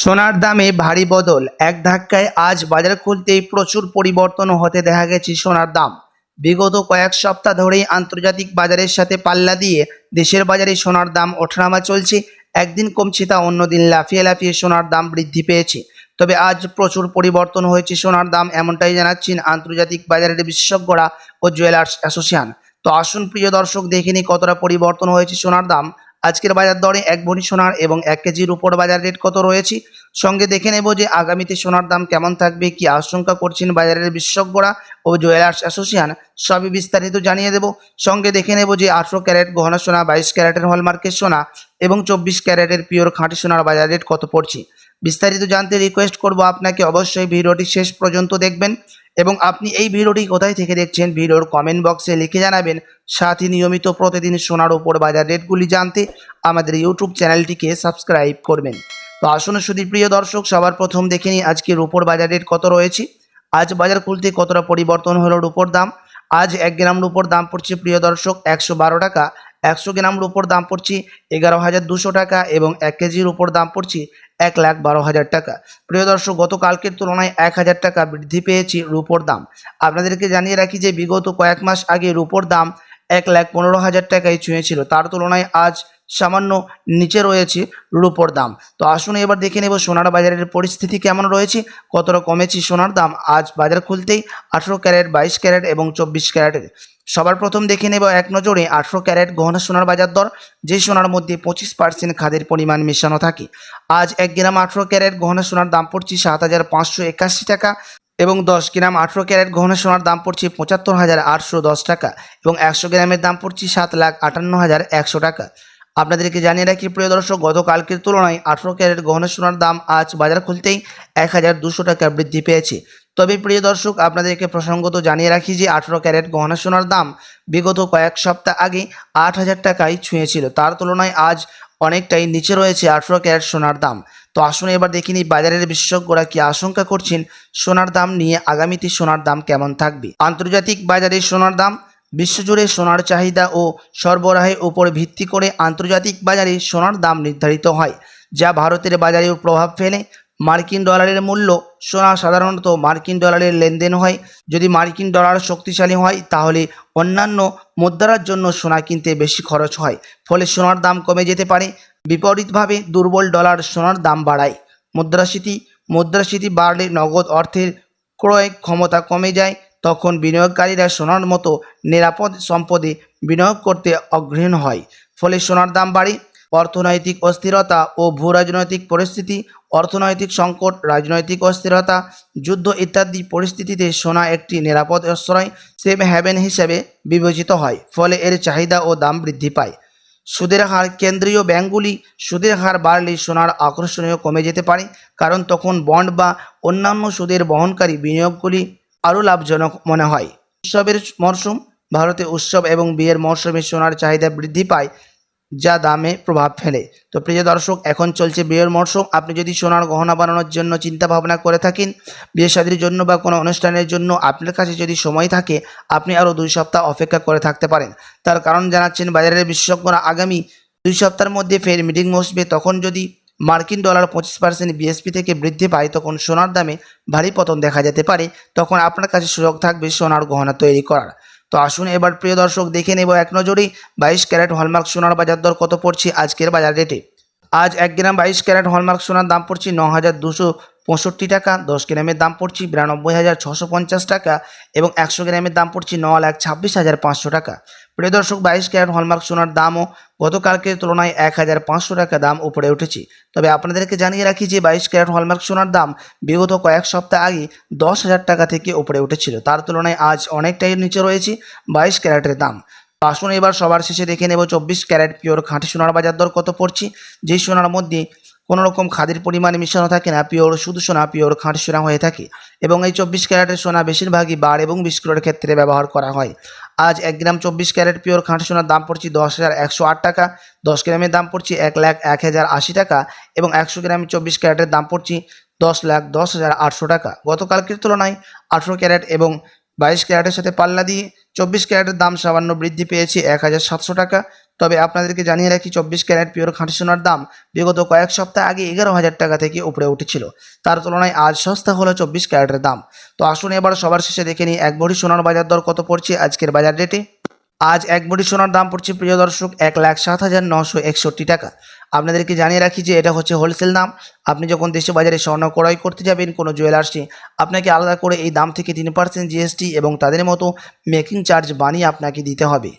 সোনার দামে ভারী বদল। এক ধাক্কায় আজ বাজার খুলতেই প্রচুর পরিবর্তন হতে দেখা গেছে সোনার দাম। বিগত কয়েক সপ্তাহ ধরেই আন্তর্জাতিক বাজারের সাথে পাল্লা দিয়ে দেশের বাজারে সোনার দাম ওঠানামা চলছে। একদিন কমছে তা অন্যদিন লাফিয়ে লাফিয়ে সোনার দাম বৃদ্ধি পেয়েছে। তবে আজ প্রচুর পরিবর্তন হয়েছে সোনার দাম এমনটাই জানাচ্ছেন আন্তর্জাতিক বাজারের বিশেষজ্ঞরা ও জুয়েলার্স অ্যাসোসিয়েশন। তো আসুন প্রিয় দর্শক, দেখে নিই কতটা পরিবর্তন হয়েছে সোনার দাম। আজকের বাজার দরে এক ভরি সোনার এবং এক কেজির উপর বাজার রেট কত রয়েছে? সঙ্গে দেখে নেব যে আগামীতে সোনার দাম কেমন থাকবে, কি আশঙ্কা করছেন বাজারের বিশেষজ্ঞরা ও জুয়েলার্স অ্যাসোসিয়েশন, সবই বিস্তারিত জানিয়ে দেব। সঙ্গে দেখে নেব যে আঠারো ক্যারেট গহনা সোনা, বাইশ ক্যারেটের হলমার্কের সোনা এবং চব্বিশ ক্যারেটের পিওর খাঁটি সোনার বাজার রেট কত পড়ছে? বিস্তারিত জানতে রিকোয়েস্ট করব আপনাকে। অবশ্যই ভিডিওটি শেষ পর্যন্ত দেখবেন এবং আপনি এই ভিডিওটি কোথায় থেকে দেখছেন ভিডিওর কমেন্ট বক্সে লিখে জানাবেন। সাথে নিয়মিত প্রতিদিন সোনার উপর বাজার রেটগুলি জানতে আমাদের ইউটিউব চ্যানেলটিকে সাবস্ক্রাইব করবেন। তো আসুন শুধু প্রিয় দর্শক, সবার প্রথম দেখে নিই আজকে রুপোর বাজার রেট কত রয়েছে। আজ বাজার খুলতে কতটা পরিবর্তন হলো রুপোর দাম? আজ এক গ্রাম রুপোর দাম পড়ছে প্রিয় দর্শক একশো বারো টাকা। একশো গ্রামের উপর দাম পড়ছি এগারো হাজার দুশো টাকা এবং এক কেজির উপর দাম পড়ছি এক লাখ বারো হাজার টাকা। প্রিয় দর্শক, গতকালকের তুলনায় এক হাজার টাকা বৃদ্ধি পেয়েছি রুপোর দাম। আপনাদেরকে জানিয়ে রাখি যে বিগত কয়েক মাস আগে রুপোর দাম এক লাখ পনেরো হাজার টাকায় ছুঁয়েছিল। তার তুলনায় আজ সামান্য নিচে রয়েছে রুপোর দাম। তো আসুন এবার দেখে নেব সোনার বাজারের পরিস্থিতি কেমন রয়েছে, কতটা কমেছে সোনার দাম। আজ বাজার খুলতেই আঠেরো ক্যারেট, বাইশ ক্যারেট এবং চব্বিশ ক্যারেটের সবার প্রথম দেখে নেব এক নজরে আঠেরো ক্যারেট গহনা সোনার বাজার দর, যে সোনার মধ্যে পঁচিশ পার্সেন্ট খাদের পরিমাণ মেশানো থাকে। আজ এক গ্রাম আঠেরো ক্যারেট গহনা সোনার দাম পড়ছে সাত হাজার পাঁচশো একাশি টাকা এবং দশ গ্রাম আঠেরো ক্যারেট গহনা সোনার দাম পড়ছে পঁচাত্তর হাজার আটশো দশ টাকা এবং একশো গ্রামের দাম পড়ছে সাত লাখ আটান্ন হাজার একশো টাকা। আপনাদেরকে জানিয়ে রাখি, প্রিয় দর্শক, গতকালকের তুলনায় আঠেরো ক্যারেট গহনা সোনার দাম আজ বাজার খুলতেই এক হাজার দুশো টাকা বৃদ্ধি পেয়েছে। তবে, প্রিয় দর্শক, আপনাদেরকে প্রসঙ্গত জানিয়ে রাখি যে, আঠেরো ক্যারেট গহনা সোনার দাম বিগত কয়েক সপ্তাহ আগে আট হাজার টাকায় ছুঁয়েছিল। তার তুলনায় আজ অনেকটাই নিচে রয়েছে আঠেরো ক্যারেট সোনার দাম। তো আসুন এবার দেখিনি বাজারের বিশেষজ্ঞরা কি আশঙ্কা করছেন, সোনার দাম নিয়ে আগামীতে সোনার দাম কেমন থাকবে? আন্তর্জাতিক বাজারে সোনার দাম বিশ্বজুড়ে সোনার চাহিদা ও সরবরাহের উপর ভিত্তি করে আন্তর্জাতিক বাজারে সোনার দাম নির্ধারিত হয়, যা ভারতের বাজারেও প্রভাব ফেলে। মার্কিন ডলারের মূল্য সোনা সাধারণত মার্কিন ডলারের লেনদেন হয়। যদি মার্কিন ডলার শক্তিশালী হয়, তাহলে অন্যান্য মুদ্রার জন্য সোনা কিনতে বেশি খরচ হয়, ফলে সোনার দাম কমে যেতে পারে। বিপরীতভাবে, দুর্বল ডলার সোনার দাম বাড়ায়। মুদ্রাস্ফীতি মুদ্রাস্ফীতি বাড়লে নগদ অর্থের ক্রয় ক্ষমতা কমে যায়। তখন বিনিয়োগকারীরা সোনার মতো নিরাপদ সম্পদে বিনিয়োগ করতে অগ্রহণ হয়। ফলে সোনার দাম বাড়ে, অর্থনৈতিক অস্থিরতা ও ভূ রাজনৈতিক পরিস্থিতি, অর্থনৈতিক সংকট, রাজনৈতিক অস্থিরতা, যুদ্ধ ইত্যাদি পরিস্থিতিতে সোনা একটি নিরাপদ আশ্রয় সেভ হ্যাভেন হিসেবে বিবেচিত হয়, ফলে এর চাহিদা ও দাম বৃদ্ধি পায়। সুদের হার কেন্দ্রীয় ব্যাংকগুলি সুদের হার বাড়লে সোনার আকর্ষণীয় কমে যেতে পারে, কারণ তখন বন্ড বা অন্যান্য সুদের বহনকারী বিনিয়োগগুলি আরও লাভজনক মনে হয়। উৎসবের মরশুম ভারতে উৎসব এবং বিয়ের মরশুমে সোনার চাহিদা বৃদ্ধি পায়, যা দামে প্রভাব ফেলে। তো প্রিয় দর্শক, এখন চলছে বিয়ের মরশুম। আপনি যদি সোনার গহনা বানানোর জন্য চিন্তা ভাবনা করে থাকেন, বিয়ে শাদির জন্য বা কোনো অনুষ্ঠানের জন্য আপনার কাছে যদি সময় থাকে, আপনি আরও দুই সপ্তাহ অপেক্ষা করে থাকতে পারেন। তার কারণ জানাচ্ছেন বাজারের বিশেষজ্ঞরা, আগামী দুই সপ্তাহের মধ্যে ফের মিটিং বসবে। তখন যদি মার্কিন ডলার পঁচিশ পার্সেন্ট বিএসপি থেকে বৃদ্ধি পায় তখন সোনার দামে ভারী পতন দেখা যেতে পারে। তখন আপনার কাছে সুযোগ থাকবে সোনার গহনা তৈরি করার। তো আসুন এবার প্রিয় দর্শক, দেখে নেব এক নজরেই বাইশ ক্যারেট হলমার্ক সোনার বাজার দর কত পড়ছে আজকের বাজার রেটে। আজ এক গ্রাম বাইশ ক্যারেট হলমার্ক সোনার দাম পড়ছে ন হাজার দুশো পঁয়ষট্টি টাকা, দশ গ্রামের দাম পড়ছে বিরানব্বই হাজার ছশো পঞ্চাশ টাকা এবং একশো গ্রামের দাম পড়ছে ন লাখ ছাব্বিশ হাজার পাঁচশো টাকা। প্রিয় দর্শক, বাইশ ক্যারেট হলমার্ক সোনার দামও গতকালকের তুলনায় এক হাজার পাঁচশো টাকা দাম উপরে উঠেছে। তবে আপনাদেরকে জানিয়ে রাখি যে বাইশ ক্যারেট হলমার্ক সোনার দাম বিগত কয়েক সপ্তাহ আগে দশ হাজার টাকা থেকে উপরে উঠেছিল। তার তুলনায় আজ অনেকটাই নিচে রয়েছে বাইশ ক্যারেটের দাম। আসুন এবার সবার শেষে দেখে নেব চব্বিশ ক্যারেট পিওর খাঁটি সোনার বাজার দর কত পড়ছে যেই সোনার মধ্যে কোনো রকম খাদের পরিমাণ মিশানো থাকে না, পিওর, শুধু সোনা পিওর খাঁটি সোনা হয়ে থাকে এবং এই চব্বিশ ক্যারেটের সোনা বেশিরভাগই বার এবং বিস্কুটের ক্ষেত্রে ব্যবহার করা হয়। আজ এক গ্রাম চব্বিশ ক্যারেট পিওর খাঁটি সোনার দাম পড়ছে দশ হাজার একশো আট টাকা, দশ গ্রামের দাম পড়ছে এক লাখ এক হাজার আশি টাকা এবং একশো গ্রাম চব্বিশ ক্যারেটের দাম পড়ছে দশ লাখ দশ হাজার আটশো টাকা। গতকালকের তুলনায় আঠেরো ক্যারেট এবং বাইশ ক্যারেটের সাথে পাল্লা দিয়ে চব্বিশ ক্যারেটের দাম সামান্য বৃদ্ধি পেয়েছে এক হাজার সাতশো টাকা তবে আপনাদেরকে জানিয়ে রাখি, চব্বিশ ক্যারেট পিওর খাঁটি সোনার দাম বিগত কয়েক সপ্তাহ আগে এগারো হাজার টাকা থেকে উপরে উঠেছিল। তার তুলনায় আজ সস্তা হলো চব্বিশ ক্যারেটের দাম। তো আসুন এবার সবার শেষে দেখে নিই, এক ভরি সোনার বাজার দর কত পড়ছে আজকের বাজার রেটে আজ এক ভরি সোনার দাম পড়ছে, প্রিয় দর্শক, এক লাখ সাত হাজার নশো একষট্টি টাকা। আপনাদেরকে জানিয়ে রাখি যে এটা হচ্ছে হোলসেল দাম। আপনি যখন দেশে বাজারে স্বর্ণ ক্রয় করতে যাবেন, কোনো জুয়েলার্সে আপনাকে আলাদা করে এই দাম থেকে তিন পার্সেন্ট জিএসটি এবং তাদের মতো মেকিং চার্জ বানিয়ে আপনাকে দিতে হবে।